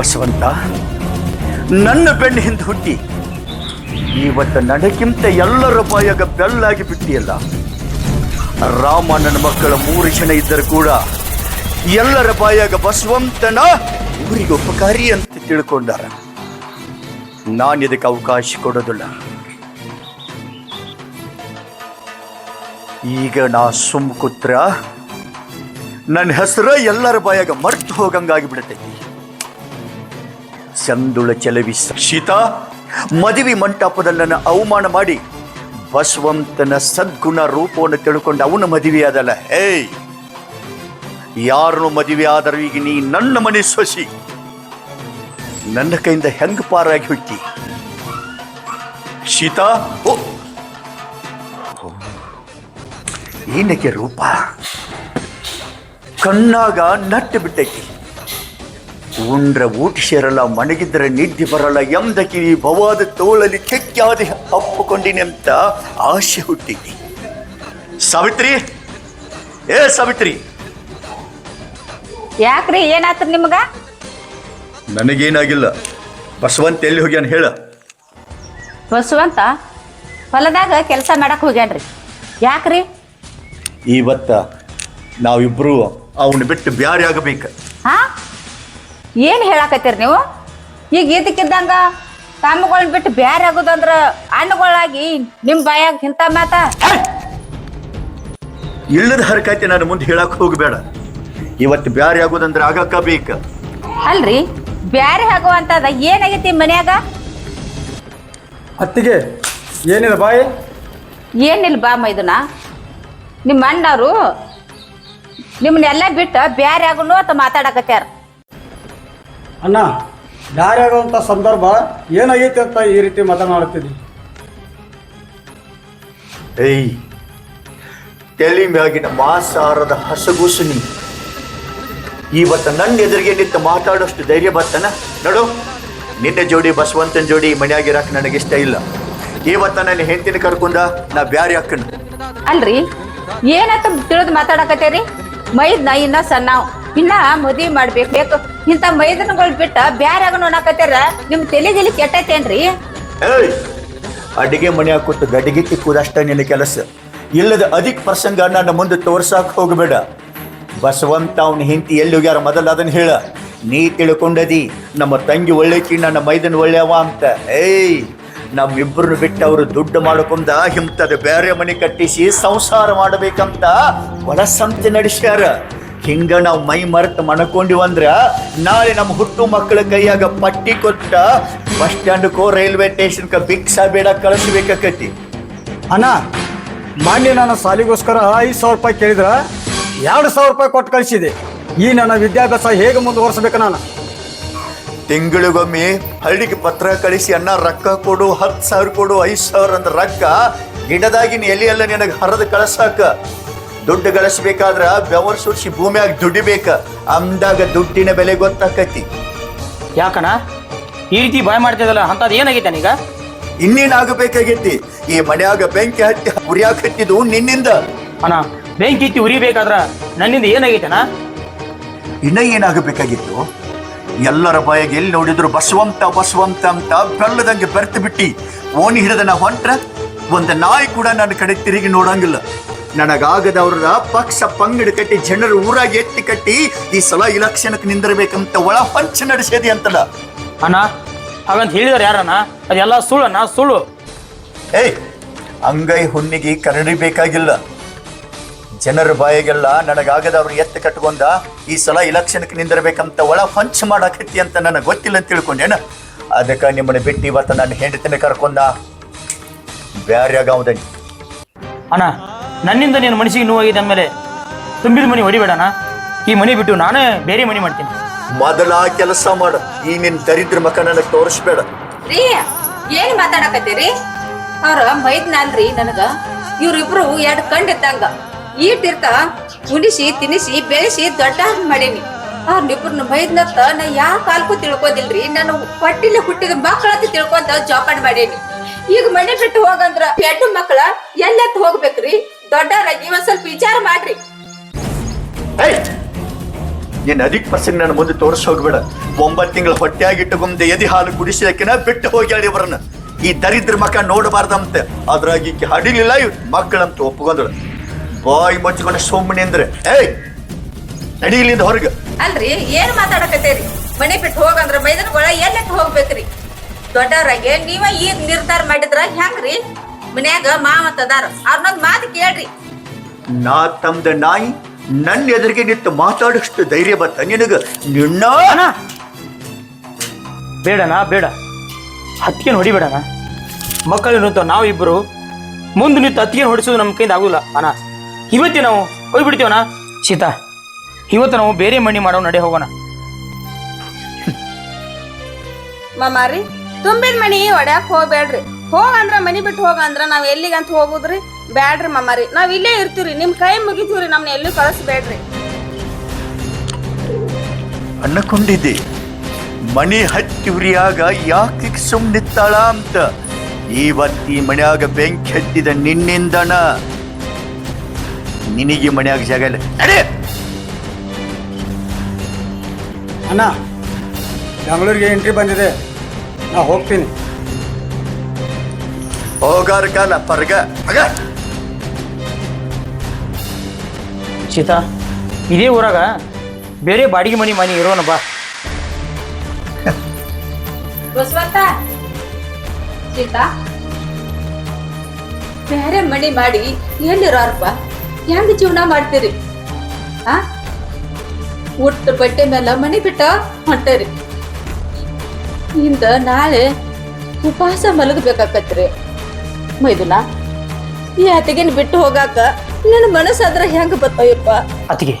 ಬಸವಂತ, ನನ್ನ ಬೆನ್ನ ಹಿಂದೆ ಹುಟ್ಟಿ. ಇವತ್ತು ನನಗಿಂತ ಎಲ್ಲರ ಬಾಯಾಗ ಬೆಳ್ಳಾಗಿ ಬಿಟ್ಟಿಯಲ್ಲ. ರಾಮ ನನ್ನ ಮಕ್ಕಳ ಮೂರು ಜನ ಇದ್ದರೂ ಕೂಡ ಎಲ್ಲರ ಬಾಯಾಗ ಬಸವಂತನ ಊರಿಗೆ ಉಪಕಾರಿ ಅಂತ ತಿಳ್ಕೊಂಡಾರ. ನಾನು ಇದಕ್ಕೆ ಅವಕಾಶ ಕೊಡೋದಿಲ್ಲ. ಈಗ ನಾ ಸುಮ್ ಕುತ್ರ, ನನ್ನ ಹೆಸರು ಎಲ್ಲರ ಬಾಯಾಗ ಮರ್ತು ಹೋಗಂಗಾಗಿ ಬಿಡತೈತಿ ಚಂದುಳ ಚೆಲವಿ ಶೀತಾ ಮದುವೆ ಮಂಟಪದಲ್ಲಿ ಅವಮಾನ ಮಾಡಿ ಬಸವಂತನ ಸದ್ಗುಣ ರೂಪವನ್ನು ತಿಳ್ಕೊಂಡು ಅವನ ಮದುವೆಯಾದಲ್ಲ. ಹೇ ಯಾರನ್ನು ಮದುವೆ ಆದರೂ ಈಗ ನೀ ನನ್ನ ಮನೆ ಸೊಸಿ. ನನ್ನ ಕೈಯಿಂದ ಹೆಂಗ್ ಪಾರಾಗಿ ಹುಟ್ಟಿ? ಶೀತಾ ಓ. ಏನಕ್ಕೆ ರೂಪ? ಕಣ್ಣಾಗ ನಟ್ಟು ಬಿಟ್ಟೈತಿ. ಉಂಡ್ರ ಊಟ ಸೇರಲ್ಲ ಮಣಗಿದ್ರೆ ನಿದ್ದೆ ಬರಲ್ಲ ಎಂದಕಿ ಭವಾದ ತೋಳಲ್ಲಿ ಕೆಕ್ಕಾದೆ ಅಪ್ಪುಕೊಂಡಿನಿ ಅಂತ ಆಸೆ ಹುಟ್ಟಿದ್ದಿ ಸಾವಿತ್ರಿ ಏ ಸಾವಿತ್ರಿ. ಯಾಕ್ರಿ ಏನಾತ್ರ ನಿಮ್ಗ? ನನಗೇನಾಗಿಲ್ಲ. ಬಸವಂತ ಎಲ್ಲಿ ಹೋಗ್ಯಾನ ಹೇಳ. ಬಸವಂತ ಹೊಲದಾಗ ಕೆಲಸ ಮಾಡಕ್ ಹೋಗ್ಯಾನ್ರಿ. ಯಾಕ್ರಿ? ಇವತ್ತ ನಾವಿಬ್ರು ಅವನು ಬಿಟ್ಟು ಬ್ಯಾರಿ ಆಗಬೇಕು. ಹಾ? ಏನ್ ಹೇಳಾಕತ್ತೀರಿ ನೀವು? ಈಗ ಇದಕ್ಕಿದ್ದಂಗ ತಮ್ಮಗಳನ್ನ ಬಿಟ್ಟು ಬೇರೆ ಆಗೋದಂದ್ರ ಹಣ್ಣುಗಳಾಗಿ ನಿಮ್ ಬಾಯಾಗ ಇಂಥ ಮಾತ? ಇಲ್ಲದ ಹರಕತೆ ನಾನು ಮುಂದೆ ಹೇಳಕ್ ಹೋಗಬೇಡ. ಇವತ್ತು ಬ್ಯಾರೆ ಆಗೋದಂದ್ರೆ ಆಗಕ್ಕ ಬೇಕ. ಅಲ್ರಿ ಬ್ಯಾರೆ ಆಗುವಂತದ ಏನಾಗೈತಿ ಮನ್ಯಾಗ? ಅತ್ತಿಗೆ ಏನಿಲ್ಲ ಬಾಯಿ? ಏನಿಲ್ಲ ಬಾ ಮೈದುನ ನಿಮ್ಮ ಅಣ್ಣವ್ರು ನಿಮ್ಮನ್ನೆಲ್ಲ ಬಿಟ್ಟು ಬ್ಯಾರೆ ಆಗುನು ಅಂತ ಮಾತಾಡಕತ್ಯಾರ. ಅಣ್ಣ ದಾರಿ ಆಗುವಂಥ ಸಂದರ್ಭ ಏನಾಗೈತೆ ಅಂತ ಈ ರೀತಿ ಮಾತನಾಡ್ತಿದ್ದಿ ಏಯ್ ತೆಲಿ ಮ್ಯಾಗಿನ ಮಾಸಾರದ ಹಸಗುಸುನಿ ಇವತ್ತ ನನ್ನ ಎದುರಿಗೆ ನಿಂತು ಮಾತಾಡೋಷ್ಟು ಧೈರ್ಯ ಬರ್ತನ? ನೋಡು ನಿನ್ನೆ ಜೋಡಿ ಬಸವಂತನ ಜೋಡಿ ಮನೆಯಾಗಿರಾಕ ನನಗೆ ಇಷ್ಟ ಇಲ್ಲ. ಇವತ್ತ ನನ್ನ ಹೆಂಡತಿನ ಕರ್ಕೊಂಡ ನಾ ಬ್ಯಾರಿ ಹಾಕಣ ಅಲ್ರಿ ಏನಂತ ತಿಳಿದು ಮಾತಾಡಕತ್ತೇರಿ? ಮೈ ಇನ್ನ ಸಣ್ಣ ಇನ್ನ ಮದ್ವಿ ಮಾಡ್ಬೇಕು. ಬೇಕು ಇಂತ ಮೈದನಗಳು ಬಿಟ್ಟ ಬ್ಯಾರ ನೋಡಕತ್ತಾರ? ನಿಮ್ ತಲೆ ಗಿಲಿ ಕೆಟ್ಟೈತೇನ್ರಿ? ಏಯ್, ಅಡಿಗೆ ಮನ್ಯಾಗ ಕೊಟ್ಟು ಗಡಿಗೆ ತಿಕ್ಕುದಷ್ಟ ನಿನ್ನ ಕೆಲಸ. ಇಲ್ಲದ ಅಧಿಕ ಪ್ರಸಂಗ ನನ್ನ ಮುಂದೆ ತೋರ್ಸಾಕ್ ಹೋಗಬೇಡ. ಬಸವಂತ ಅವನ ಹಿಂತಿ ಎಲ್ಲಿ ಹೋಗ್ಯಾರ ಮೊದಲು ಅದನ್ನ ಹೇಳ. ನೀ ತಿಳ್ಕೊಂಡದಿ, ನಮ್ಮ ತಂಗಿ ಒಳ್ಳೆಕಿ ನನ್ನ ಮೈದನ್ ಒಳ್ಳೆಯವ ಅಂತ. ಏಯ್ ನಮ್ಮಿಬ್ಬರನ್ನು ಬಿಟ್ಟು ಅವರು ದುಡ್ಡು ಮಾಡ್ಕೊಂಡ ಹಿಂತದ ಬೇರೆ ಮನೆ ಕಟ್ಟಿಸಿ ಸಂಸಾರ ಮಾಡಬೇಕಂತ ಒಳಸಂತೆ ನಡೆಸ್ಯಾರ. ಹಿಂಗ ನಾವು ಮೈ ಮರೆತು ಮಣಕೊಂಡಿವಂದ್ರ ನಾಳೆ ನಮ್ಮ ಹುಟ್ಟು ಮಕ್ಕಳ ಕೈಯಾಗ ಪಟ್ಟಿ ಕೊಟ್ಟ ಬಸ್ ಸ್ಟ್ಯಾಂಡ್ಕೋ ರೈಲ್ವೆ ಕ ಭಿಕ್ಷಾ ಬೇಡ ಕಳಿಸ್ಬೇಕಾಕತಿ ಅಣ್ಣ ಮಾನ್ಯ ನಾನು ಸಾಲಿಗೋಸ್ಕರ ಐದು ಸಾವಿರ ರೂಪಾಯಿ ಕೇಳಿದ್ರ ಎರಡು ಸಾವಿರ ರೂಪಾಯಿ ಕೊಟ್ಟು ಕಳಿಸಿದೆ. ಈ ನನ್ನ ವಿದ್ಯಾಭ್ಯಾಸ ಹೇಗೆ ಮುಂದುವರಿಸ್ಬೇಕು ನಾನು? ತಿಂಗಳಿಗೊಮ್ಮೆ ಹಳ್ಳಿಗೆ ಪತ್ರ ಕಳಿಸಿ ಅಣ್ಣ ರೊಕ್ಕ ಕೊಡು ಹತ್ತು ಸಾವಿರ ಕೊಡು ಐದು ಸಾವಿರ ಅಂದ್ರೆ ರೊಕ್ಕ ಗಿಡದಾಗಿನ ಎಲೆಯೆಲ್ಲ ನಿನಗೆ ಹರಿದು ಕಳ್ಸಾಕ. ದುಡ್ಡು ಗಳಿಸ್ಬೇಕಾದ್ರ ಬೆವರ್ ಸುರ್ಸಿ ಭೂಮಿಯಾಗ ದುಡಿಬೇಕ. ಅಂದಾಗ ದುಡ್ಡಿನ ಬೆಲೆ ಗೊತ್ತಾಕತಿ. ಯಾಕಣ ಈ ರೀತಿ ಭಯ ಮಾಡ್ತಿದಲ್ಲ ಅಂತದ್ ಏನಾಗೈತೆ ಈಗ ಇನ್ನೇನಾಗಬೇಕಾಗೈತಿ? ಈ ಮನ್ಯಾಗ ಬೆಂಕಿ ಹತ್ತಿ ಉರಿಯಾಕ ಹತ್ತಿದ್ದು ನಿನ್ನಿಂದ. ಅಣ್ಣ ಬೆಂಕಿ ಇತ್ತಿ ಉರಿಬೇಕಾದ್ರ ನನ್ನಿಂದ ಏನಾಗೈತಣ್ಣ? ಇನ್ನ ಏನಾಗಬೇಕಾಗಿತ್ತು? ಎಲ್ಲರ ಬಾಯಿಗೆ ಎಲ್ಲಿ ನೋಡಿದ್ರು ಬಸವಂತ ಬಸವಂತ ಅಂತ ಬೆಲ್ಲದಂಗೆ ಬೆರ್ತು ಬಿಟ್ಟಿ. ಓಣಿ ಹಿಡಿದ ನಾ ಹೊಂಟ್ರ ಒಂದು ನಾಯಿ ಕೂಡ ನನ್ನ ಕಡೆ ತಿರುಗಿ ನೋಡಂಗಿಲ್ಲ. ನನಗಾಗದವ್ರ ಪಕ್ಷ ಪಂಗಡ ಕಟ್ಟಿ ಜನರು ಊರಾಗಿ ಎತ್ತಿ ಕಟ್ಟಿ ಈ ಸಲ ಇಲಕ್ಷಣಕ್ಕೆ ನಿಂದಿರ್ಬೇಕಂತ ಒಳ ಪಂಚ ನಡೆಸೇದಿ ಅಂತಲ್ಲ ಅಣ್ಣ ಹಾಗಂತ ಹೇಳಿದಾರೆ ಯಾರಣ್ಣ? ಅದೆಲ್ಲ ಸುಳ್ಳು ಅಣ್ಣ ಸುಳ್ಳು. ಏಯ್ ಅಂಗೈ ಹುಣ್ಣಿಗೆ ಕರಡಿ ಬೇಕಾಗಿಲ್ಲ. ಜನರ ಬಾಯಿಗೆಲ್ಲ ನನಗಾಗದವ್ರು ಎತ್ತು ಕಟ್ಕೊಂಡ ಈ ಸಲ ಇಲೆಕ್ಷನ್ಗೆ ನಿಂದಿರ್ಬೇಕಂತ ಒಳ ಪಂಚ ಮಾಡಾಕತ್ತಿ ಅಂತ ನನಗೆ ಗೊತ್ತಿಲ್ಲ ಅಂತ ತಿಳ್ಕೊಂಡೇನ. ಅದಕ್ಕೆ ನಿಮ್ಮನ್ನ ಬಿಟ್ಟು ಇವತ್ತು ನನ್ನ ಹೆಂಡತಿನ ಕರ್ಕೊಂಡ. ಬ್ಯಾರ್ಯಾಗ ಅಣ್ಣ ನನ್ನಿಂದ ನೀನು ಮನಸ್ಸಿಗೆ ನೋವಾಗಿದೆ ಅಂದಮೇಲೆ ತುಂಬಿದ ಮನಿ ಹೊಡಿಬೇಡಣ ಈ ಮನಿ ಬಿಟ್ಟು ನಾನೇ ಬೇರೆ ಮನಿ ಮಾಡ್ತೀನಿ. ಮೊದಲ ಕೆಲಸ ಮಾಡ. ಈ ನಿನ್ ದರಿದ್ರ ಮಕ ನನಗೆ ತೋರಿಸ್ಬೇಡ. ರೀ ಏನ್ ಮಾತಾಡಕತ್ತೀರಿ? ಅವ್ರ ಮೈದ್ನಲ್ರಿ ನನಗ. ಇವ್ರಿಬ್ರು ಎರಡ್ ಕಂಡಿದ್ದಂಗ ಈಟಿರ್ತ ಉಣಿಸಿ ತಿನಿಸಿ ಬೆಳೆಸಿ ದೊಡ್ಡ ಮಾಡೀನಿ. ಅವ್ರನ್ನಿಬ್ರನ್ನ ಮೈದ್ನತ್ತ ನಾ ಯಾವ ಕಾಲ್ಕು ತಿಳ್ಕೊದಿಲ್ರಿ ನಾನು ಪಟ್ಟಿಲ್ಲ ಹುಟ್ಟಿದ ಮಕ್ಕಳಂತ ತಿಳ್ಕೊಂತ ಜೋಪಾನ ಮಾಡೀನಿ. ಈಗ ಮನೆ ಬಿಟ್ಟು ಹೋಗಂದ್ರ ಹೆಣ್ಣು ಮಕ್ಕಳ ಎಲ್ಲೆತ್ ಹೋಗ್ಬೇಕ್ರಿ? ದೊಡ್ಡವರಾಗಿ ಒಂದ್ ಸ್ವಲ್ಪ ವಿಚಾರ ಮಾಡ್ರಿ. ಏಯ್! ನೀನ್ ಅಧಿಕ ಪರ್ಸೆಂಟ್ ನನ್ನ ಮುಂದೆ ತೋರಿಸ್ ಹೋಗ್ಬೇಡ. ಒಂಬತ್ತು ತಿಂಗಳ ಹೊಟ್ಟೆಯಾಗಿಟ್ಟುಗುಮ್ದೆ ಎದಿ ಹಾಲು ಕುಡಿಸಿದಕ್ಕಿನ ಬಿಟ್ಟು ಹೋಗ್ಯಾಳ ಬರನ ಈ ದರಿದ್ರ ಮಕ್ಕ ನೋಡಬಾರ್ದಂತೆ. ಅದ್ರಾಗ ಕಿ ಹಡಿಲಿಲ್ಲ ಇವ್ ಮಕ್ಕಳಂತ ಒಪ್ಕೊಂಡಳು ಬಾಯಿ ಮುಚ್ಚಿಕೊಂಡು ಸುಮ್ಮನೆ ಅಂದ್ರೆ ಏಯ್! ನಡೀಲಿಂದ ಹೊರಗೆ. ಅಲ್ರಿ ಏನ್ ಮಾತಾಡಕತ್ತೇರಿ? ಮನೆ ಬಿಟ್ಟು ಹೋಗಂದ್ರ ಮೈದನಗೊಳ ಎಲ್ಲಕ್ಕೆ ಹೋಗ್ಬೇಕ್ರಿ? ದೊಡ್ಡವ್ರಾಗೆ ನೀವ ಈಗ ನಿರ್ಧಾರ ಮಾಡಿದ್ರ ಹೆಂಗ್ರಿ? ಮನ್ಯಾಗ ಮಾಮತ್ ಅದಾರ. ಅವ್ರನ್ನೊಂದ್ ಮಾತು ಕೇಳ್ರಿ. ನಾ ತಮ್ದ ನಾಯಿ ನನ್ನ ಎದುರಿಗೆ ನಿಂತು ಮಾತಾಡಷ್ಟು ಧೈರ್ಯ ಬತ್ತ ನಿನಗ? ನಿನ್ನ? ಅಣ್ಣ! ಬೇಡಣ್ಣ ಬೇಡ. ಹತ್ತಿಗೆ ಹೊಡಿಬೇಡಣ್ಣ ಮಕ್ಕಳು ನಿಂತು ನಾವಿಬ್ಬರು ಮುಂದೆ ನಿಂತು ಹತ್ತಿಗೆ ಹೊಡಿಸೋದು ನಮ್ಮ ಕೈಯಿಂದ ಆಗೋಲ್ಲ ಅಣ್ಣ ಇವತ್ತೇ ನಾವು ಹೋಗ್ಬಿಡ್ತೀವಣ್ಣ? ಶೀತಾ ಇವತ್ತು ನಾವು ಬೇರೆ ಮಣ್ಣಿ ಮಾಡೋ ನಡೆ ಹೋಗೋಣ. ಮಾಮಾರಿ ತುಂಬಿದ ಮಣಿ ಒಡ್ಯಾಕ್ ಹೋಗ್ಬೇಡ್ರಿ. ಹೋಗಂದ್ರ ಮನಿ ಬಿಟ್ಟು ಹೋಗ ಅಂದ್ರ ನಾವ್ ಎಲ್ಲಿಗಂತ ಹೋಗುದ್ರಿ? ಬ್ಯಾಡ್ರಿ ಮಮ್ಮರಿ ನಾವ್ ಇಲ್ಲೇ ಇರ್ತೀವ್ರಿ. ನಿಮ್ ಕೈ ಮುಗಿತೀವ್ರಿ ನಮ್ನ ಎಲ್ಲೂ ಕಳಿಸ್ಬೇಡ್ರಿ. ಅನ್ನಕೊಂಡಿದ್ದೆ ಮನೆ ಹತ್ತಿವ್ರಿಯಾಗ ಯಾಕೆ ಸುಮ್ಮನಿತ್ತಾಳ ಅಂತ? ಇವತ್ತಿ ಮನ್ಯಾಗ ಬೆಂಕಿ ಹತ್ತಿದ ನಿನ್ನಿಂದನ ನಿನಗೆ ಮನ್ಯಾಗ ಜಾಗ ಇಲ್ಲ. ನಡೆ! ಅಣ್ಣ ಬೆಂಗಳೂರಿಗೆ ಎಂಟ್ರಿ ಬಂದಿದೆ. ನಾ ಹೋಗ್ತೀನಿ. ಹೋಗಾರ ಕಾಲ ಪರ್ಗ ಮಗ ಸೀತಾ ಇದೇ ಊರಾಗ ಬೇರೆ ಬಾಡಿಗೆ ಮನಿ ಮನಿ ಇರೋನ ಬಾ. ಬಸವಂತ ಸೀತಾ ಬೇರೆ ಮನಿ ಮಾಡಿ ಎಲ್ಲಿರೋರ್ಪ? ಹೆಂಗ್ ಜೀವನ ಮಾಡ್ತೀರಿ? ಆ? ಉಟ್ಟ ಬಟ್ಟೆ ಮೇಲೆ ಮನಿ ಬಿಟ್ಟ ಹೊಂಟೇರಿ. ಇಂದ ನಾಳೆ ಉಪವಾಸ ಮಲಗಬೇಕಾಕತ್ರಿ. ಮೈದುನ ಈ ಅತಿಗಿನ ಬಿಟ್ಟು ಹೋಗಾಕ ನನ್ನ ಮನಸ್ಸಾದ್ರ ಹೆಂಗ ಬತ್ತಯ್ಯಪ್ಪ? ಅತಿಗೆ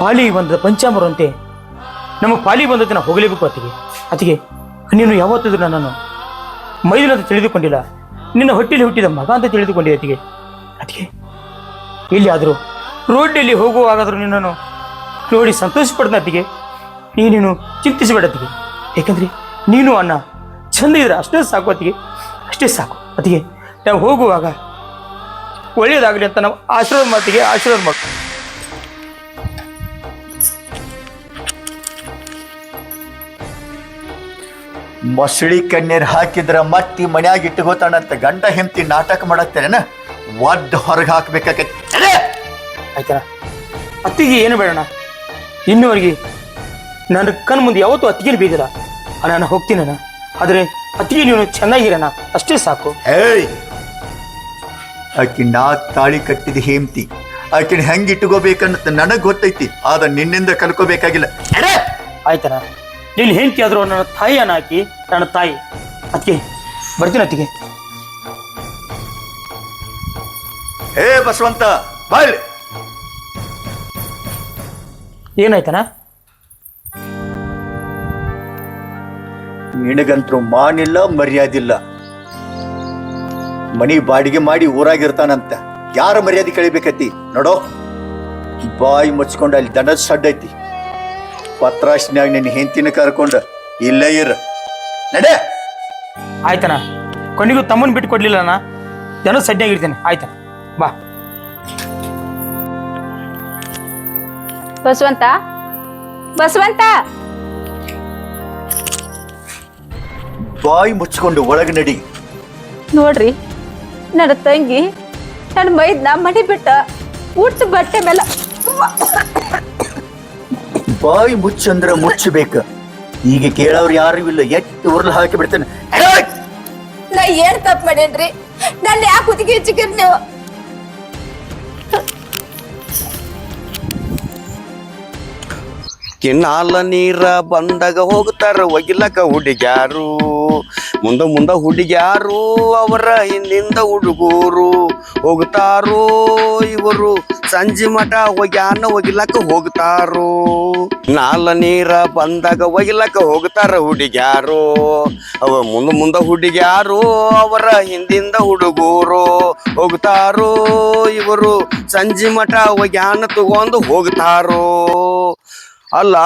ಪಾಲಿ ಬಂದ ಪಂಚಾಮರಂತೆ ನಮ್ಮ ಪಾಲಿ ಬಂದದ್ದು ನಾವು ಹೋಗಲೇಬೇಕು ಅತಿಗೆ ಅತಿಗೆ ನೀನು ಯಾವತ್ತಿದ್ರು ನನ್ನನ್ನು ಮೈದುನ ಅಂತ ತಿಳಿದುಕೊಂಡಿಲ್ಲ. ನಿನ್ನ ಹೊಟ್ಟೆಲಿ ಹುಟ್ಟಿದ ಮಗ ಅಂತ ತಿಳಿದುಕೊಂಡೆ ಅತಿಗೆ ಅತಿಗೆ ಎಲ್ಲಿ ಆದರೂ ರೋಡ್ನಲ್ಲಿ ಹೋಗುವಾಗಾದರೂ ನಿನ್ನನ್ನು ನೋಡಿ ಸಂತೋಷ ಪಡ್ದ ಅತ್ತಿಗೆ ನೀನೇನು ಚಿಂತಿಸಬೇಡ ಅತ್ತಿಗೆ ಯಾಕಂದ್ರೆ ನೀನು ಅಣ್ಣ, ಚಂದ ಇದ್ರೆ ಅಷ್ಟೇ ಸಾಕು ಅತ್ತಿಗೆ ಅಷ್ಟೇ ಸಾಕು. ಅದಕ್ಕೆ ನಾವು ಹೋಗುವಾಗ ಒಳ್ಳೆಯದಾಗಲಿ ಅಂತ ನಾವು ಆಶೀರ್ವಾದ ಮಾತಿಗೆ ಆಶೀರ್ವಾದ ಮಾಡ್ತೀವಿ ಮೊಸಳಿ ಕಣ್ಣೀರ್ ಹಾಕಿದ್ರ ಮತ್ತಿ ಮನ್ಯಾಗ ಅಂತ ಗಂಡ ಹೆಂಡತಿ ನಾಟಕ ಮಾಡತ್ತೇನ ಒಡ್ಡ ಹೊರಗೆ ಹಾಕ್ಬೇಕಾಗತ್ತೆ! ಆಯ್ತಾ ಅತ್ತಿಗೆ ಏನು ಬೇಡಣ್ಣ. ಇನ್ನುವರೆಗೆ ನನ್ನ ಕಣ್ಣು ಮುಂದೆ ಯಾವತ್ತೂ ಅತ್ತಿಗೆ ಬೀದಿಲ್ಲ ಅಣ್ಣ ನಾನು ಹೋಗ್ತೀನಣ್ಣ. ಆದರೆ ಅತ್ತಿಗೆ ನೀನು ಚೆನ್ನಾಗಿರೋಣ ಅಷ್ಟೇ ಸಾಕು. ಏಯ್! ಆಕಿ ನಾ ತಾಳಿ ಕಟ್ಟಿದ ಹೇಮ್ತಿ. ಆಕಿನ ಹೆಂಗ್ ಇಟ್ಕೋಬೇಕನ್ನತ್ತ ನನಗ್ ಗೊತ್ತೈತಿ ಆದ ನಿನ್ನಿಂದ ಕಲ್ಕೋಬೇಕಾಗಿಲ್ಲ. ಆಯ್ತನ ನೀನ್ ಹೆಂಡತಿ ಆದರೂ ನನ್ನ ತಾಯಿ ಹಾಕಿ ನನ್ನ ತಾಯಿ. ಅದಕ್ಕೆ ಬರ್ತೀನಿ ಅತ್ತಿಗೆ. ಏ ಬಸವಂತ ಬಾಯ್ ಏನಾಯ್ತಣ್ಣ? ನಿನಗಂತ್ರು ಮಾನಿಲ್ಲ ಮರ್ಯಾದಿಲ್ಲ. ಮನಿ ಬಾಡಿಗೆ ಮಾಡಿ ಊರಾಗಿರ್ತಾನಂತ. ಯಾರ ಮರ್ಯಾದೆ ಕಳಿಬೇಕತಿ ನೋಡೋ. ಬಾಯಿ ಮುಚ್ಕೊಂಡು ಅಲ್ಲಿ ದಂಡ ಸಡ್ಡೈತಿ. ಪತ್ರಾಶನ್ಯಾಗ ನಿನ್ನ ಹೆಂತಿನ ಕರ್ಕೊಂಡು ಇಲ್ಲೇ ಇರ. ನಡೆ. ಆಯ್ತನ ಕೊನೆಗೂ ತಮ್ಮನ್ ಬಿಟ್ಟು ಕೊಡ್ಲಿಲ್ಲ ನಾ ಜನ ಸಡ್ಡಿಯಾಗಿರ್ತೇನೆ ಆಯ್ತ. ಬಾ. ಬಸವಂತ? ಬಸವಂತ? ಬಾಯಿ ಮುಚ್ಚಿಕೊಂಡು ಒಳಗೆ ನಡಿ. ನೋಡ್ರಿ ನನ್ನ ತಂಗಿ ನನ್ನ ಮೈದ್ನ ಮನೆ ಬಿಟ್ಟ ಉಟ್ಟ ಬಟ್ಟೆ ಮೇಲೆ ಬಾಯಿ ಮುಚ್ಚಂದ್ರ ಮುಚ್ಚಬೇಕ. ಈಗ ಕೇಳೋರು ಯಾರು ಇಲ್ಲ ಎತ್ತು ಉರ್ಲು ಹಾಕಿ ಬಿಡ್ತೇನೆ. ಏಯ್! ನಾ ಏನ್ ತಪ್ಪು ಮಾಡೇನ್ರಿ? ನನ್ನ ಯಾಕೆ ಕುದಿಗೆ ಹೆಚ್ಚಿಗಿರ್ ನೀವು? ಕಿನ್ನಾಲ ನೀರ ಬಂದಾಗ ಹೋಗ್ತಾರ ಒಗಿಲಕ ಹುಡುಗ್ಯಾರು. ಮುಂದ ಮುಂದ ಹುಡುಗ್ಯಾರು ಅವರ ಹಿಂದಿಂದ ಹುಡುಗರು ಹೋಗ್ತಾರೋ ಇವರು. ಸಂಜೆ ಮಠ ಹೋಗ್ಯಾನ ಒಗಿಲಕ್ಕ ಹೋಗ್ತಾರೋ. ನಾಲ ನೀರ ಬಂದಾಗ ಒಗಿಲಕ್ಕ ಹೋಗ್ತಾರ ಹುಡುಗ್ಯಾರು. ಅವ ಮುಂದ ಮುಂದ ಹುಡುಗ್ಯಾರು ಅವರ ಹಿಂದಿಂದ ಹುಡುಗರು ಹೋಗ್ತಾರೋ ಇವರು. ಸಂಜೆ ಮಠ ಒಗ್ಯಾನ ತಗೊಂಡು ಹೋಗ್ತಾರೋ. ಅಲ್ಲ,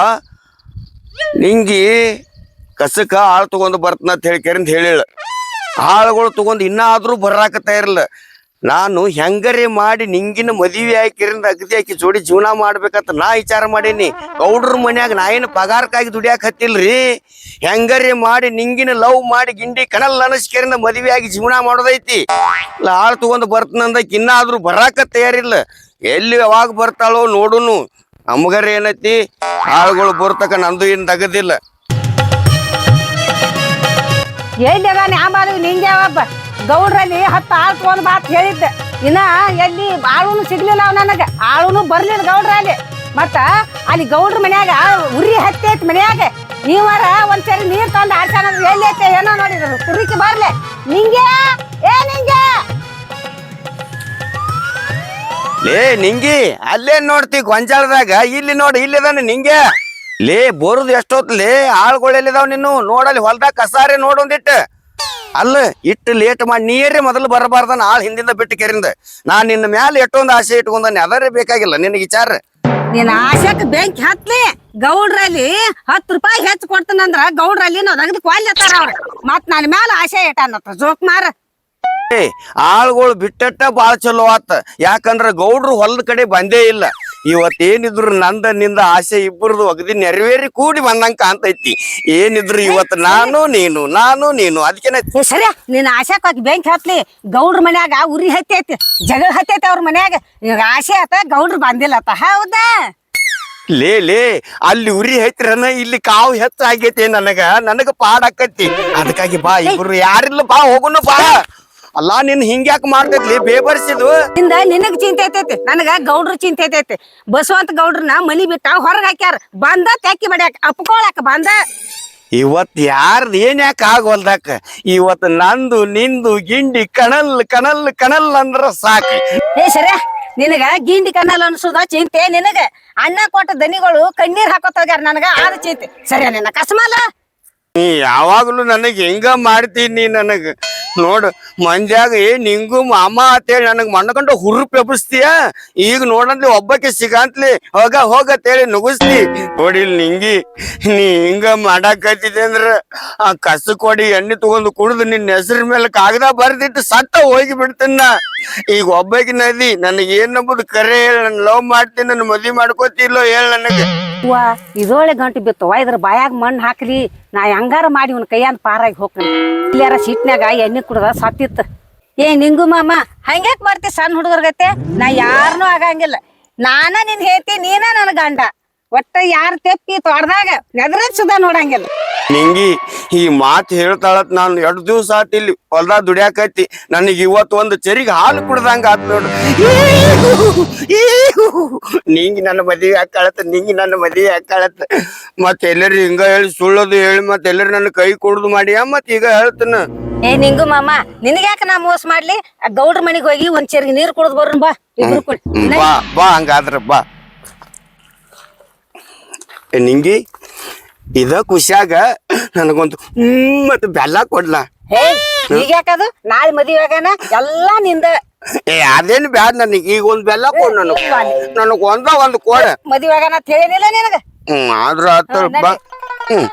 ನಿಂಗಿ ಕಸಕ್ಕ ಆಳ್ ತಗೊಂಡು ಬರ್ತನಂತ ಕೆರಿಂದ ಹೇಳಿಳ ಆಳುಗಳು ತಗೊಂಡು ಇನ್ನಾದ್ರೂ ಬರ್ರಾಕ ತಯಾರಿಲ್ಲ ನಾನು ಹೆಂಗರಿ ಮಾಡಿ ನಿಂಗಿನ ಮದುವೆ ಹಾಕಿರಿಂದ ಅಗದಿ ಹಾಕಿ ಜೋಡಿ ಜೀವನ ಮಾಡ್ಬೇಕಂತ ನಾ ವಿಚಾರ ಮಾಡೀನಿ. ಗೌಡ್ರ ಮನ್ಯಾಗ ನಾ ಏನು ಪಗಾರಕ್ಕಾಗಿ ದುಡಿಯಾಕ ಹತ್ತಿಲ್ರಿ? ಹೆಂಗರಿ ಮಾಡಿ ನಿಂಗಿನ ಲವ್ ಮಾಡಿ ಗಿಂಡಿ ಕಣಲ್ ಅನಸ್ಕರಿಂದ ಮದುವೆ ಆಗಿ ಜೀವನ ಮಾಡೋದೈತಿ. ಆಳ್ ತಗೊಂಡ್ ಇನ್ನ ಇನ್ನಾದ್ರೂ ಬರಾಕ ತಯಾರಿಲ್ಲ ಎಲ್ಲಿ ಯಾವಾಗ ಬರ್ತಾಳೋ ನೋಡುನು. ನಮಗರ ಏನೈತಿ? ಆಳುಗಳು ಬರ್ತಕ ನಂದು ಏನ್ ತಗದಿಲ್ಲ. ಎಲ್ಲಿ ಅದಾನ ಆಮಾಲಿ ನಿಂಗೆ ಒಬ್ಬ ಗೌಡ್ರಲ್ಲಿ ಹತ್ತು ಆಳು ಒಂದು ಮಾತು ಹೇಳಿದ್ದೆ. ಇನ್ನ ಎಲ್ಲಿ ಆಳುನು ಸಿಗ್ಲಿಲ್ಲ ಅವ್ ನನಗೆ. ಆಳುನು ಬರ್ಲಿಲ್ಲ ಗೌಡ್ರಲ್ಲಿ. ಮತ್ತ ಅಲ್ಲಿ ಗೌಡ್ರ ಮನ್ಯಾಗ ಉರಿ ಹತ್ತಿ ಐತಿ ಮನ್ಯಾಗ. ನೀವರ ಒಂದ್ಸರಿ ನೀರ್ ತಂದು ಆಡ್ಸಾನ ಎಲ್ಲಿ ಐತೆ ಏನೋ ನೋಡಿದ್ರು ಕುರಿಕಿ ಬರ್ಲೆ. ನಿಂಗೆ? ಏ ನಿಂಗೆ? ಲೇ ನಿಂಗಿ ಅಲ್ಲೇ ನೋಡ್ತಿ ಗೊಂಜಾಳದಾಗ? ಇಲ್ಲಿ ನೋಡಿ ಇಲ್ಲಿದಾನೆ ನಿಂಗೆ. ಲೇ ಬರುದು ಎಷ್ಟೊತ್ ಲೇ ಆಳ್ಗೊಳ್ ಎಲ್ಲಿದಾವ್ ನೀನು? ನೋಡಲ್ಲಿ ಹೊಲ್ದಾಗ ಕಸಾರಿ ನೋಡೊಂದಿಟ್ಟ ಅಲ್ಲ ಇಟ್ಟು ಲೇಟ್ ಮಾಡಿ ನೀರೇ ಮೊದಲು ಬರಬಾರ್ದನ ಆಳ್ ಹಿಂದಿಂದ ಬಿಟ್ಟು ಕೆರಿಂದ ನಾ ನಿನ್ನ ಮ್ಯಾಲ ಎಷ್ಟೊಂದು ಆಸೆ ಇಟ್ಕೊಂಡಾನೆ ಅದರೇ ಬೇಕಾಗಿಲ್ಲ ನಿನಗೆ ವಿಚಾರ. ನೀನ್ ಆಶಕ್ ಬೆಂಕಿ ಹತ್ಲಿ ಗೌಡ್ರಲ್ಲಿ ಹತ್ತು ರೂಪಾಯಿ ಹೆಚ್ಚು ಕೊಡ್ತಾನಂದ್ರ ಗೌಡ್ರಲ್ಲಿ ನಾವು ತೆಗೆದು ಕೊಲ್ಲತ್ತಾರ ಅವ್ರ. ಮತ್ ನನ್ನ ಮ್ಯಾಲ ಆಶೆ ಇಟ್ಟ ಜೋಕ್ ಮಾರ. ಆಳ್ಗಳು ಬಿಟ್ಟಟ್ಟ ಬಾಳ ಚಲೋ ಆತ. ಯಾಕಂದ್ರ ಗೌಡ್ರು ಹೊಲದ ಕಡೆ ಬಂದೇ ಇಲ್ಲ. ಇವತ್ತೇನಿದ್ರು ನಂದ ನಿಂದ ಆಸೆ ಇಬ್ಬರದು ಒಗದಿ ನೆರವೇರಿ ಕೂಡಿ ಬಂದಂಗ ಕಾಣ್ತೈತಿ. ಏನಿದ್ರು ಇವತ್ತು ನಾನು ನೀನು ನಾನು ನೀನು ಅದಕ್ಕೆ ಏ ಸರಿ ನಿನ್ನ ಆಸೆ ಹಾಕಿ ಬೆಂಕಿ ಹತ್ಲಿ ಗೌಡ್ರ ಮನ್ಯಾಗ ಉರಿ ಹತ್ತೈತಿ ಜಗಳ ಹತ್ತೈತಿ ಅವ್ರ ಮನ್ಯಾಗ. ಈಗ ಆಸೆ ಆತ ಗೌಡ್ರು ಬಂದಿಲ್ಲತ ಹೌದಾ? ಲೇ ಲೇ ಅಲ್ಲಿ ಉರಿ ಹೈತ್ರನ ಇಲ್ಲಿ ಕಾವು ಹೆಚ್ಚಾಗೈತಿ ನನಗ ನನಗ ಪಾಡ್ ಆಕೈತಿ ಅದಕ್ಕಾಗಿ ಬಾ ಇಬ್ರು ಯಾರಿಲ್ಲ ಬಾ ಹೋಗುನು ಬಾ. ಅಲ್ಲ ನಿನ್ ಹಿಂಗ್ಯಾಕ್ ಮಾಡ್ತೈತ್ಲಿ? ಬೇಬರ್ಸಿದು ಇಂದ ನಿನಗ್ ಚಿಂತೆ ಐತೈತಿ ನನಗ ಗೌಡ್ರ ಚಿಂತೆ ಐತೈತಿ. ಬಸವಂತ ಗೌಡ್ರನ ಮನಿ ಬಿಟ್ಟ ಹೊರಗ್ ಹಾಕ್ಯಾರ. ಬಂದ ತೆಕ್ಕಿ ಬಡ್ಯಾಕ ಅಪ್ಕೊಳಕ್ ಬಂದ. ಇವತ್ ಯಾರ್ ಏನ್ ಯಾಕೆ ಆಗೋಲ್ದಾಕ ಇವತ್ ನಂದು ನಿಂದು ಗಿಂಡಿ ಕಣಲ್ ಕಣಲ್ ಕಣಲ್ ಅಂದ್ರ ಸಾಕು. ಏ ಸರ ನಿನಗ ಗಿಂಡಿ ಕಣಲ್ ಅನ್ಸುದ ಚಿಂತೆ ನಿನಗ. ಅಣ್ಣ ಕೊಟ್ಟ ದನಿಗಳು ಕಣ್ಣೀರ್ ಹಾಕೋತ ಹೋಗ್ಯಾರ ನನಗ ಆದ ಚಿಂತೆ. ಸರಿ ನಿನ್ನ ಕಸ್ಮಾಲ? ನೀ ಯಾವಾಗ್ಲೂ ನನಗ್ ಹೆಂಗ ಮಾಡ್ತೀನಿ ನನಗ? ನೋಡು ಮಂಜಾಗ ಏ, ನಿಂಗು ಮಾಮ ಅಂತೇಳಿ ನನಗ್ ಮಣ್ಣಕೊಂಡು ಹುರುಪ್ ಎಬ್ಬಿಸ್ತೀಯ? ಈಗ ನೋಡಂದ್ಲಿ ಒಬ್ಬಕ್ಕೆ ಸಿಗಂತ್ಲಿ, ಹೋಗ ಹೋಗ ಅಂತೇಳಿ ನುಗಿಸ್ತಿ ನೋಡಿಲ್ ನಿಂಗಿ, ನೀ ಹಿಂಗ ಮಾಡಾಕತ್ತಿದೆ ಅಂದ್ರ ಆ ಕಸ ಕೊಡಿ, ಎಣ್ಣೆ ತಗೊಂಡು ಕುಡಿದು ನಿನ್ನ ಹೆಸರ ಮೇಲೆ ಕಾಗದ ಬರ್ದಿಟ್ಟು ಸತ್ತ ಹೋಗಿ ಬಿಡ್ತೀನ ನಾ. ಈಗ ಒಬ್ಬಕ್ಕೆ ನದಿ, ನನಗೆ ಏನ್ ನಂಬುದು? ಕರೆ ಹೇಳ, ನನ್ ಲವ್ ಮಾಡ್ತೀನಿ ನನ್ನ ಮದ್ವಿ ಮಾಡ್ಕೋತಿಲ್ಲೋ ಹೇಳ ನನಗೆ. ಇದೊಳ್ಳೆ ಇದೊಳೆ ಗಂಟು ಬಿತ್ತವ ಇದ್ರ ಬಾಯಾಗ ಮಣ್ಣು ಹಾಕ್ಲಿ. ನಾ ಹೆಂಗಾರ ಮಾಡಿ ಇವ್ನ ಕೈಯಂದ್ ಪಾರಾಗಿ ಹೋಗ್ತೀನಿ. ಇಲ್ಲಾರ ಸಿಟ್ನ್ಯಾಗ ಎಣ್ಣೆ ಕುಡ್ದ ಸತ್ತಿತ್ತು. ಏ ನಿಂಗು ಮಾಮ, ಹಂಗ್ಯಾಕ್ ಮಾಡ್ತಿ ಸಣ್ಣ ಹುಡುಗರ್ಗತ್ತೆ ನಾ ಯಾರನ್ನೂ ಆಗಂಗಿಲ್ಲ. ನಾನ ನಿನ್ ಹೇಳ್ತಿ ನೀನ ನನ್ನ ಗಂಡ. ಒಟ್ಟ ಯಾರ ತೆಪ್ಪಿ ತೊಡ್ದಾಗ ಸುದ ನೋಡಂಗಿಲ್ಲ. ನಿಂಗಿ ಈ ಮಾತು ಹೇಳ್ತಾಳತ್ ನಾನು ಎರಡು ದಿವಸ ಆತ್ ಇಲ್ಲಿ ಹೊಲ್ದಾಗ ದುಡಿಯಾಕೈತಿ. ನನಗೆ ಇವತ್ತು ಒಂದು ಚರಿಗೆ ಹಾಲು ಕುಡ್ದಂಗ ಆತ್ ನೋಡ್ರಿ ನಿಂಗಿ ನನ್ನ ಮದುವೆ ಹಾಕಾಳತ್ತ ನಿಂಗಿ ನನ್ನ ಮದುವೆ ಹಾಕಾಳತ್ತ ಮತ್ತೆ ಎಲ್ಲರಿ ಹಿಂಗ ಹೇಳಿ ಸುಳ್ಳೋದು ಹೇಳಿ ಮತ್ತೆ ಎಲ್ಲರಿ ನನ್ನ ಕೈ ಕೊಡುದು ಮಾಡಿ ಮತ್ತೆ ಈಗ ಹೇಳ್ತನ. ಏ ನಿಂಗು ಮಾಮ ನಿನಗ್ಯಾಕ ನಾ ಮೋಸ ಮಾಡ್ಲಿ? ಆ ಗೌಡ್ರ ಮನಿಗ್ ಹೋಗಿ ಒಂದ್ ಚರಿಗೆ ನೀರ್ ಕುಡ್ದು ಬರ್ರಿ ಬಾ. ಇಬ್ರು ಕೂಡಿ. ಬಾ ಬಾ ಹಂಗಾದ್ರ ಬಾ. ಏ, ನಿಂಗಿ ಇದ ಖುಷಿಯಾಗ ನನಗೊಂದು ಹ್ಮ್ ಮತ್ತೆ ಬೆಲ್ಲ ಕೊಡ್ಲ. ಹೇ? ಈಗ ಯಾಕದು ನಾಳೆ ಮದುವೆ ಆಗಾನ ಎಲ್ಲ ನಿಂದ ಏ ಅದೇನು ಬ್ಯಾಡ ನನಗೆ. ಈಗ ಒಂದ್ ಬೆಲ್ಲ ಕೊಡ್ ನನಗ್. ನನಗ್ ಒಂದ ಒಂದ್ ಕೊಡ. ಮದುವೆ ಆಗಾನ ಅಂತ ನಿನಗ? ಹ್ಮ್ ಆದ್ರ ಆತ ಬಾ. ಹ್ಮ್.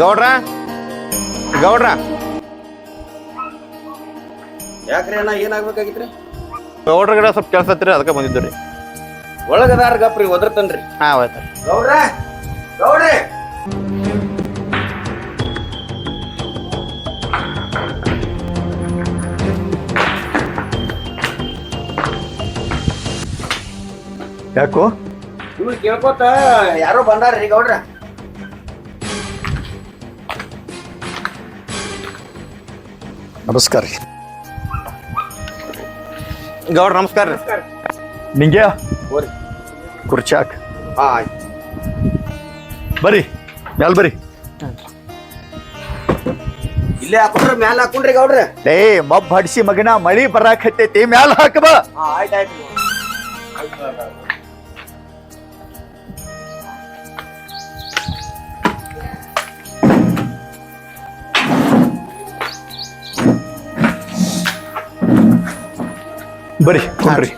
ಗೌಡ್ರ? ಗೌಡ್ರ? ಯಾಕ್ರಿ ಅಣ್ಣ ಏನಾಗ್ಬೇಕಾಗಿತ್ರಿ? ಗೌಡ್ರ ಗಿಡ ಸ್ವಲ್ಪ ಕೆಲಸ ಹತ್ತಿರ ಅದಕ್ಕೆ ಬಂದಿದ್ದು ರೀ. ಒಳಗದಾರ ಗಪ್ರಿ ಒದರ್ತನ್ರಿ. ಹಾಂ ಆಯ್ತು ಗೌಡ್ರ ಗೌಡ್ರಿ. ಯಾಕೋ? ಇವ್ರು ಕೇಳ್ಕೊತ ಯಾರೋ ಬಂದಾರ್ರಿ ಗೌಡ್ರ. ನಮಸ್ಕಾರ ರೀ. ಗೌಡ್ರ ನಮಸ್ಕಾರ ರೀ. ನಿಂಗೆ? ಹೋರಿ. ಕುರ್ಚಾಕ್ ಬರಿ ಆಯ್ತು. ಬರ್ರಿ ಮ್ಯಾಲ್ ಬರ್ರಿ. ಇಲ್ಲೇ ಹಾಕೊಂಡ್ರ ಮ್ಯಾಲ ಹಾಕೊಂಡ್ರಿ ಗೌಡ್ರ. ಏ ಮಬ್ ಹಡ್ಸಿ ಮಗನ ಮಳಿ ಬರಾಕತ್ತೈತಿ ಮ್ಯಾಲ ಹಾಕಬ ಹಾ ಆಯ್ತು ಆಯ್ತು. ಬರ್ರಿ ಕುಂಡ್ರಿ.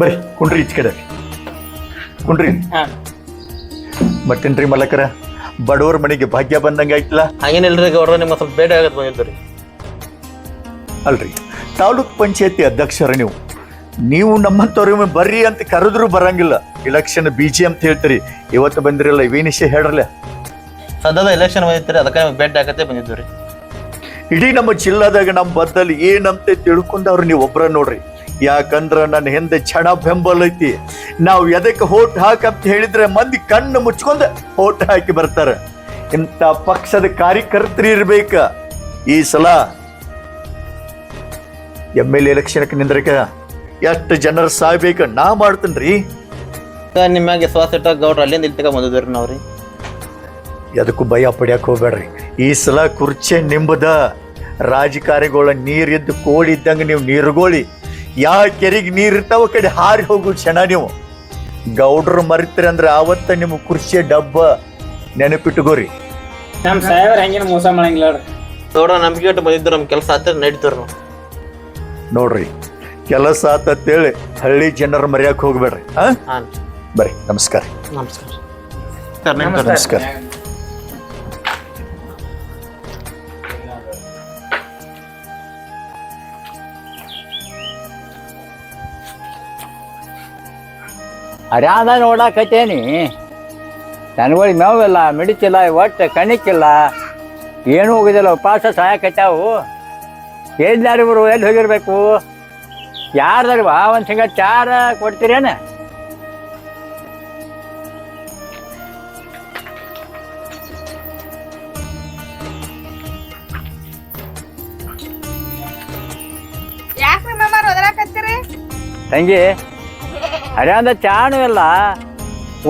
ಬರ್ರಿ ಕುಂಡ್ರಿ ಈಚ ಕಡೆ. ಕುಂಡ್ರಿ. ಮತ್ತೇನ್ರಿ ಮಲಕರ ಬಡವರ ಮನೆಗೆ ಭಾಗ್ಯ ಬಂದಂಗೆ ಆಯ್ತಲ್ಲ? ಹಂಗೇನಿಲ್ರಿ ಗೌರವ ನಿಮ್ಮ ಸ್ವಲ್ಪ ಬೇಡ ಆಗತ್ ಬಂದಿದ್ದು ರೀ. ಅಲ್ರಿ ತಾಲೂಕ್ ಪಂಚಾಯತಿ ಅಧ್ಯಕ್ಷರ ನೀವು. ನೀವು ನಮ್ಮಂತವ್ರಿಗೆ ಬರ್ರಿ ಅಂತ ಕರೆದ್ರು ಬರಂಗಿಲ್ಲ. ಇಲೆಕ್ಷನ್ ಬಿ ಜಿ ಅಂತ ಹೇಳ್ತೀರಿ. ಇವತ್ತು ಬಂದಿರಲ್ಲ ಇವೇನಿಷ ಹೇಳ್ರಲ್ಲ. ಸದ್ಯದ ಎಲೆಕ್ಷನ್ ಬಂದಿತ್ತು ಅದಕ್ಕೆ ನಿಮ್ಗೆ ಭೇಟಿ ಆಗತ್ತೆ ಬಂದಿದ್ದು ರೀ. ಇಡೀ ನಮ್ಮ ಜಿಲ್ಲಾದಾಗ ನಮ್ಮ ಬದ್ದಲ್ಲಿ ಏನಂತ ತಿಳ್ಕೊಂಡವ್ರು ನೀವು ಒಬ್ಬರ ನೋಡ್ರಿ. ಯಾಕಂದ್ರ ನನ್ನ ಹಿಂದೆ ಕ್ಷಣ ಬೆಂಬಲ ಐತಿ. ನಾವು ಎದಕ್ಕೆ ಹೋಟ್ ಹಾಕಂತ ಹೇಳಿದ್ರೆ ಮಂದಿ ಕಣ್ಣು ಮುಚ್ಕೊಂಡು ಹೋಟ್ ಹಾಕಿ ಬರ್ತಾರೆ. ಇಂಥ ಪಕ್ಷದ ಕಾರ್ಯಕರ್ತರು ಇರ್ಬೇಕ. ಈ ಸಲ ಎಂ ಎಲ್ ಎಲೆಕ್ಷನ್ಗೆ ನಿಂದ್ರಕ ಎಷ್ಟು ಜನರು ಸಾಯ್ಬೇಕು ನಾ ಮಾಡ್ತೇನ್ರಿ. ರೀ ಇಟ್ಟ ಗೌಡ್ರ ಅಲ್ಲಿಂದ ಇಲ್ತಕ ತಗ ನಾವ್ರಿ. ಎದಕ್ಕೂ ಭಯ ಪಡ್ಯಾಕ ಹೋಗ್ಬೇಡ್ರಿ. ಈ ಸಲ ಕುರ್ಚೆ ನಿಂಬದ ರಾಜಕಾರಿಗಳ ನೀರಿದ್ದು ಕೋಳಿ ಇದ್ದಂಗೆ ನೀವು ನೀರುಗೋಳಿ. ಯಾವ ಕೆರೆಗೆ ನೀರು ಇರ್ತಾವ ಕಡೆ ಹಾರಿ ಹೋಗು ಕ್ಷಣ ನೀವು. ಗೌಡ್ರು ಮರಿತ್ರಿ ಅಂದ್ರೆ ಅವತ್ತ ನಿಮ್ಮ ಕುರ್ಚಿಯ ಡಬ್ಬ ನೆನಪಿಟ್ಟುಗೋರಿ ನಮ್ಮ ಸಾಯವ್ರ ಹೆಂಗಿನ ಮೋಸ ಮಾಡಂಗಿಲ್ಲ ನೋಡ್ರ. ನಂಬಿಕೆ ಇಟ್ಟು ಬಂದಿದ್ದು ನಮ್ಮ ಕೆಲಸ ಆತ ನಡೀತಾರ ನೋಡ್ರಿ ಕೆಲಸ ಆತತ್ತೇಳಿ ಹಳ್ಳಿ ಜನರ ಮರ್ಯಾಕ ಹೋಗ್ಬೇಡ್ರಿ ಹಾ ಹಾಂ. ಬರ್ರಿ ನಮಸ್ಕಾರ. ನಮಸ್ಕಾರ. ಸರ್ ನಮಸ್ಕಾರ. ಹರ್ಯಾದ ನೋಡಾಕತ್ತೇನಿ. ದನಗಳಿಗೆ ಮೇವಿಲ್ಲ ಮಿಡಿಚಿಲ್ಲ ಒಟ್ಟು ಕಣಿಕಿಲ್ಲ ಏನೂ ಹೋಗಿದಿಲ್ಲ ಉಪವಾಸ ಸಾಯಕತ್ತಾವು. ಎಲ್ಲಿ ಇವರು ಎಲ್ಲಿ ಹೋಗಿರ್ಬೇಕು? ಯಾರ್ದಾರು ಒಂದು ಸಿಂಗ ಚಾರ ಕೊಡ್ತೀರೇನ? ಯಾಕ್ರಿ ಮಾಮಾರ್ ಅಂದ್ರೆ ಚಾನು ಇಲ್ಲ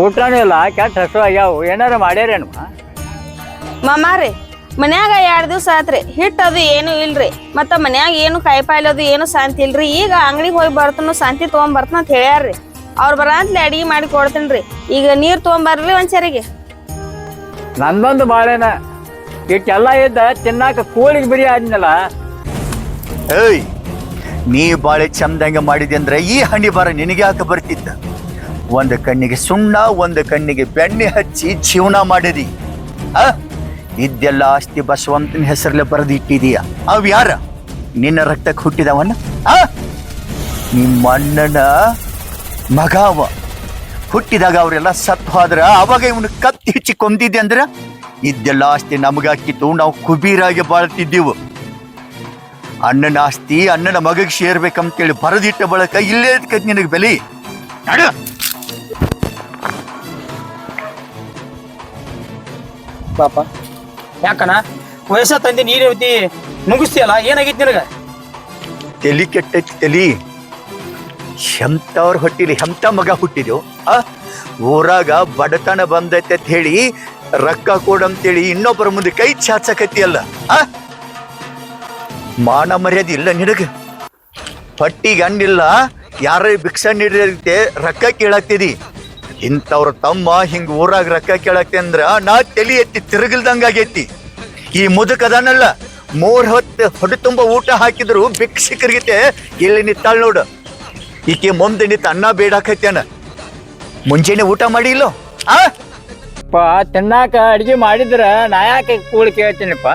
ಊಟನೂ ಇಲ್ಲ ಕೆಟ್ಟ ಹಸು ಆಗ್ಯಾವು. ಏನಾರ ಮಾಡ್ಯಾರೇನು ಮಾಮಾರಿ ಮನ್ಯಾಗ ಎರಡ್ ದಿವ್ಸ ಆತ್ರಿ. ಹಿಟ್ಟು ಅದು ಏನು ಇಲ್ರಿ. ಮತ್ತ ಮನ್ಯಾಗ ಏನು ಕಾಯಿಪಾಯಿಲೆ ಅದು ಏನು ಶಾಂತಿ ಇಲ್ರಿ. ಈಗ ಅಂಗಡಿಗೆ ಹೋಗಿ ಬರ್ತನು ಶಾಂತಿ ತೊಗೊಂಬರ್ತನ ಬರ್ತನ ಅಂತ ಹೇಳ್ಯಾರ್ರಿ ಅವ್ರ ಬರಂತ್ಲೆ ಅಡಿಗೆ ಮಾಡಿ ಕೊಡ್ತೀನಿ ಈಗ ನೀರ್ ತಗೊಂಬರ್ರಿ ಒಂದ್ಸರಿಗೆ ನಂದೊಂದು ಬಾಳೆನ. ಇಟ್ಟೆಲ್ಲ ಇದ್ದ ತಿನ್ನಾಕ ಕೂಳಿಗೆ ಬಿಡಿ ಆದ್ನಲ್ಲ. ಏಯ್ ನೀ ಬಾಳೆ ಚಂದಂಗೆ ಮಾಡಿದೆ ಅಂದ್ರೆ ಈ ಹಣಿ ಬಾರ ನಿನಗೆ ಯಾಕೆ ಬರ್ತಿದ್ದ? ಒಂದು ಕಣ್ಣಿಗೆ ಸುಣ್ಣ, ಒಂದು ಕಣ್ಣಿಗೆ ಬೆಣ್ಣೆ ಹಚ್ಚಿ ಜೀವನ ಮಾಡಿದಿ. ಆ ಇದೆಲ್ಲ ಆಸ್ತಿ ಬಸವಂತನ ಹೆಸರಲ್ಲೇ ಬರೆದಿಟ್ಟಿದೀಯ. ಅವ್ ಯಾರ? ನಿನ್ನ ರಕ್ತಕ್ಕೆ ಹುಟ್ಟಿದವನ್ನ ಆ ನಿಮ್ಮ ಅಣ್ಣನ ಮಗಾವ. ಹುಟ್ಟಿದಾಗ ಅವರೆಲ್ಲ ಸತ್ತು ಹೋದ್ರ ಅವಾಗ ಇವನು ಕತ್ತಿ ಹೆಚ್ಚಿ ಕೊಂದಿದ್ದೆ ಅಂದ್ರೆ ಇದೆಲ್ಲ ಆಸ್ತಿ ನಮಗಾಕಿತ್ತು. ನಾವು ಕುಬೀರಾಗಿ ಬಾಳ್ತಿದ್ದೀವು. ಅಣ್ಣನ ಆಸ್ತಿ ಅಣ್ಣನ ಮಗಗೆ ಸೇರ್ಬೇಕಂತೇಳಿ ಬರದಿಟ್ಟ ಬಳಕ ಇಲ್ಲೇ ಇದ್ಕತ್ ನಿನಗೆ ಬೆಲಿ. ನಡು. ಪಾಪ. ಯಾಕಣ ವಯಸ್ಸ ತಂದೆ ನೀರು ಮುಗಿಸ್ತೀಯಲ್ಲ ಏನಾಗೈತಿ ನಿನಗ? ತಲಿ ಕೆಟ್ಟೈತಿ ತಲಿ. ಹೆಂತವ್ರ ಹೊಟ್ಟಿಲಿ ಹೆಂತ ಮಗ ಹುಟ್ಟಿದ್ಯೋ ಆ? ಊರಾಗ ಬಡತನ ಬಂದೈತೆ ಅಂತ ಹೇಳಿ ರೊಕ್ಕ ಕೊಡಂತೇಳಿ ಇನ್ನೊಬ್ಬರ ಮುಂದೆ ಕೈ ಚಾಚಕತ್ತಿಯಲ್ಲ ಆ? ಮಾನ ಮರ್ಯಾದೆ ಇಲ್ಲ ನಿನಗ. ಪಟ್ಟಿಗೆ ಹಣ್ಣಿಲ್ಲ, ಯಾರ ಭಿಕ್ಷ ನೀಡಿರುತ್ತೆ ರೊಕ್ಕ ಕೇಳಾಕ್ತಿದಿ. ಇಂಥವ್ರ ತಮ್ಮ ಹಿಂಗ ಊರಾಗ ರೊಕ್ಕ ಕೇಳಾಕ್ತಿ ಅಂದ್ರ ನಾ ತಲಿ ಎತ್ತಿ ತಿರುಗಿಲ್ದಂಗಾಗೈತಿ ಈ ಮುದುಕದಾನಲ್ಲ ಮೂರ್ ಹೊತ್ತು ಹೊಡೆ ತುಂಬ ಊಟ ಹಾಕಿದ್ರು ಭಿಕ್ಷಕರಿಗೆ ಇಲ್ಲಿ ನಿತ್ತಾಳ್ ನೋಡು. ಈಕೆ ಮುಂದೆ ನಿತ್ತ ಅನ್ನ ಬೇಡಾಕತ್ಯಾನ. ಮುಂಜಾನೆ ಊಟ ಮಾಡಿಲ್ಲೋ ಆ? ತಿನ್ನಾಕ ಅಡಿಗೆ ಮಾಡಿದ್ರ ನಾ ಯಾಕೆ ಕೂಳಿ ಕೇಳ್ತೀನಿಪ್ಪ?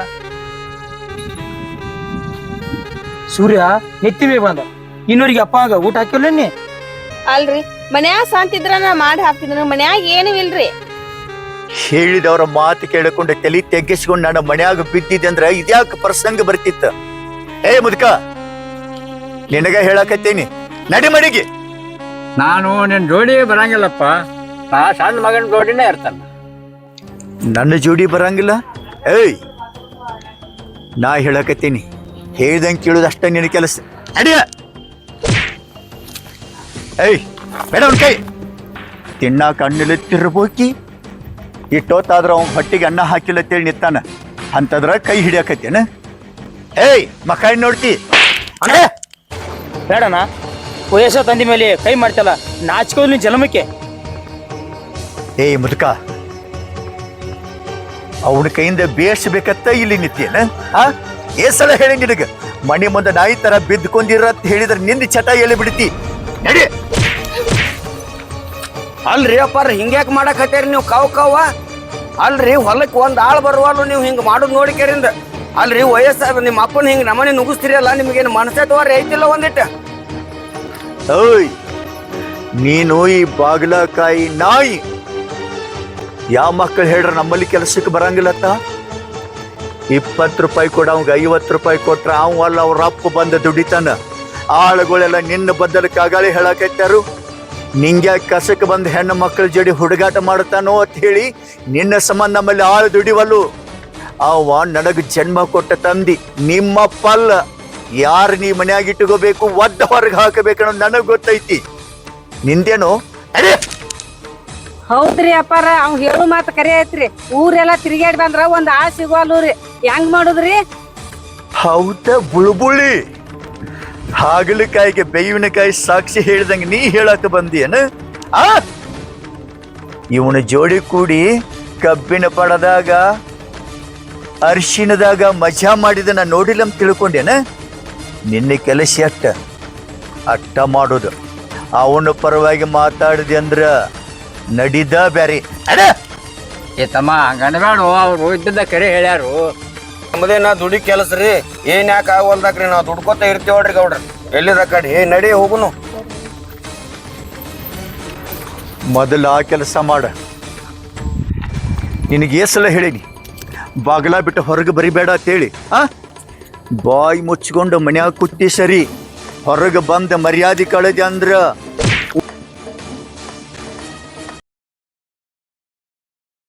ಸೂರ್ಯ ನೆತ್ತಿವೆ ಬಂದ. ಇನ್ನೋರಿಗೆ ಅಪ್ಪ ಆಗ ಊಟ ಹಾಕಿಲ್ಲ ನೀ? ಅಲ್ರಿ ಮನ್ಯಾಗ ಸಾಂತಿದ್ರ ನಾ ಮಾಡಿ ಹಾಕ್ತಿದ್ರು ಮನ್ಯಾಗ ಏನು ಇಲ್ರಿ. ಹೇಳಿದವರ ಮಾತು ಕೇಳಿಕೊಂಡು ತಲೆ ತೆಗ್ಗಿಸ್ಕೊಂಡು ನನ್ನ ಮನ್ಯಾಗ ಬಿದ್ದಿದ್ದೆ ಅಂದ್ರೆ ಇದ್ಯಾಕ ಪ್ರಸಂಗ ಬರ್ತಿತ್ತ? ಏ ಮುದುಕ ನಿನಗ ಹೇಳಕತ್ತೇನಿ. ನಡಿ ಮಡಿಗೆ. ನಾನು ನಿನ್ ಜೋಡಿ ಬರಂಗಿಲ್ಲಪ್ಪ. ನಾ ಸಣ್ಣ ಮಗನ ಜೋಡಿನೇ ಇರ್ತಾನ. ನನ್ನ ಜೋಡಿ ಬರಂಗಿಲ್ಲ? ಏಯ್ ನಾ ಹೇಳಕತ್ತೀನಿ. ಹೇಳ್ದಂಗೆ ಕೇಳೋದು ಅಷ್ಟೇ ನಿನ್ನ ಕೆಲಸ. ಅಡಿಯ ಏಯ್ ಬೇಡ ಅವ್ನ ಕೈ. ತಿನ್ನ ಹಣ್ಣಿಲ್ಲ ತಿರ್ಬೋಕಿ ಇಟ್ಟೋತಾದ್ರ ಅವ್ನ ಹೊಟ್ಟಿಗೆ ಅನ್ನ ಹಾಕಿಲ್ಲ ಅಂತೇಳಿ ನಿತ್ತಾನ ಅಂತದ್ರ ಕೈ ಹಿಡಿಯಕತ್ತೇನ? ಏಯ್ ಮಕ್ಕ ನೋಡ್ತಿ. ಅಣ್ಣ. ಬೇಡಣ ವಯಸ್ಸ ತಂದಿ ಮೇಲೆ ಕೈ ಮಾಡ್ತಲ್ಲ ನಾಚಿಕೋದ್ ನೀನ್ ಜನ್ಮಕ್ಕೆ. ಏಯ್ ಮುದುಕ. ಅವನ ಕೈಯಿಂದ ಬೇಯಿಸ್ಬೇಕತ್ತ ಇಲ್ಲಿ ನಿತ್ಯನ ಆ? ಏ ಸಲ ಹೇಳಿ ನಿನಗ. ಮಣಿ ಮುಂದೆ ನಾಯಿ ತರ ಬಿದ್ಕೊಂಡಿರ ಅಂತ ಹೇಳಿದ್ರೆ ನಿಂದ ಚಟ ಎಲ್ಲಿ ಬಿಡ್ತಿ? ನಡಿ. ಅಲ್ರಿ ಅಪ್ಪಾರ ಹಿಂಗ್ಯಾಕ್ ಮಾಡಕತ್ತೀರಿ ನೀವು ಕಾವ್ ಕಾವ? ಅಲ್ರಿ ಹೊಲಕ್ಕೆ ಒಂದ್ ಆಳ್ ಬರುವಲ್ಲ ನೀವು ಹಿಂಗ್ ನೋಡಿ ನೋಡಿಕೆರಿಂದ ಅಲ್ರಿ ವಯಸ್ಸಾದ ನಿಮ್ಮ ಅಪ್ಪನ ಹಿಂಗ್ ನಮನೆ ನುಗ್ಗಿಸ್ತೀರಲ್ಲ ನಿಮ್ಗೇನು ಮನಸ್ಸತ್ವಾರ ಐತಿಲ್ಲ ಒಂದಿಟ್ಟು. ಓಯ್ ನೀನು ಈ ಬಾಗ್ಲಕಾಯಿ ನಾಯಿ. ಯಾವ ಮಕ್ಕಳು ಹೇಳ್ರ ನಮ್ಮಲ್ಲಿ ಕೆಲಸಕ್ಕೆ ಬರಂಗಿಲ್ಲತ್ತ? ಇಪ್ಪತ್ತು ರೂಪಾಯಿ ಕೊಡ, ಅವಂಗೆ ಐವತ್ತು ರೂಪಾಯಿ ಕೊಟ್ರೆ ಅವ ಅಲ್ಲ, ಅವ್ರ ಅಪ್ಪ ಬಂದ ದುಡಿತಾನ. ಆಳುಗಳೆಲ್ಲ ನಿನ್ನ ಬದ್ದಲಕ್ಕಾಗಲೇ ಹೇಳಕತ್ತಾರು ನಿಂಗೆ ಕಸಕ್ಕೆ ಬಂದ ಹೆಣ್ಣು ಮಕ್ಕಳ ಜೋಡಿ ಹುಡುಗಾಟ ಮಾಡುತ್ತಾನೋ ಅಂತ ಹೇಳಿ ನಿನ್ನ ಸಂಬಂಧ ನಮ್ಮಲ್ಲಿ ಆಳು ದುಡಿವಲ್ಲು. ಅವ ನನಗೆ ಜನ್ಮ ಕೊಟ್ಟ ತಂದಿ ನಿಮ್ಮ ಪಲ್ಲ ಯಾರು ನೀ ಮನೆಯಾಗಿ ಇಟ್ಟುಕೋಬೇಕು ಒದ್ದ ಹೊರಗೆ ಹಾಕಬೇಕು ನನಗೆ ಗೊತ್ತೈತಿ. ನಿಂದೇನು? ಹೌದ್ರಿ ಅಪ್ಪಾರ ಅವ್ ಹೇಳು ಮಾತು ಕರೆ ಐತ್ರಿ. ಊರೆಲ್ಲ ತಿರುಗಾಡಿ ಬಂದ್ರ ಒಂದ್ ಆ ರೀ. ಹೆಂಗ್ ಮಾಡುದ್ರಿ? ಹೌದ ಬುಳುಬುಳಿ? ಹಾಗಲಕಾಯಿಗೆ ಬೇವಿನಕಾಯಿ ಸಾಕ್ಷಿ ಹೇಳ್ದಂಗೆ ನೀ ಹೇಳಕ್ ಬಂದಿಯನ? ಆ? ಇವನ ಜೋಡಿ ಕೂಡಿ ಕಬ್ಬಿನ ಪಡದಾಗ ಅರ್ಶಿನದಾಗ ಮಜಾ ಮಾಡಿದನ ನೋಡಿಲ್ಲ ಅಂತ ತಿಳ್ಕೊಂಡೇನ? ನಿನ್ನ ಕೆಲಸ ಅಟ್ಟ ಅಟ್ಟ ಮಾಡೋದು. ಅವನ ಪರವಾಗಿ ಮಾತಾಡಿದೆ ಅಂದ್ರ ನಡಿದ ಬ್ಯಾರಿ. ಅಡ ಏ ತಮ್ಮ ಗಂಡಬೇಡ ಅವ್ರು ಇದ್ದದ ಕರೆ ಹೇಳ್ಯಾರು. ನಮ್ಮದೇನ ದುಡಿ ಕೆಲಸ ರೀ? ಏನ್ ಯಾಕೆ ಆಗವಲ್ದಾಕ್ರಿ ನಾವು ದುಡ್ಕೋತ ಇರ್ತೀವಲ್ರಿ ಗೌಡ್ರಿ. ಎಲ್ಲಿದ ಕಡೆ? ಏ ನಡಿ ಹೋಗುನು. ಮೊದಲು ಆ ಕೆಲಸ ಮಾಡ. ನಿನಗೆ ಸಲ ಹೇಳೀನಿ? ಬಾಗಲ ಬಿಟ್ಟು ಹೊರಗೆ ಬರಿಬೇಡ ಅಂತೇಳಿ, ಆ? ಬಾಯಿ ಮುಚ್ಕೊಂಡು ಮನ್ಯಾಗ ಕುತ್ತಿ ಸರಿ. ಹೊರಗೆ ಬಂದ ಮರ್ಯಾದೆ ಕಳೆದೆ ಅಂದ್ರ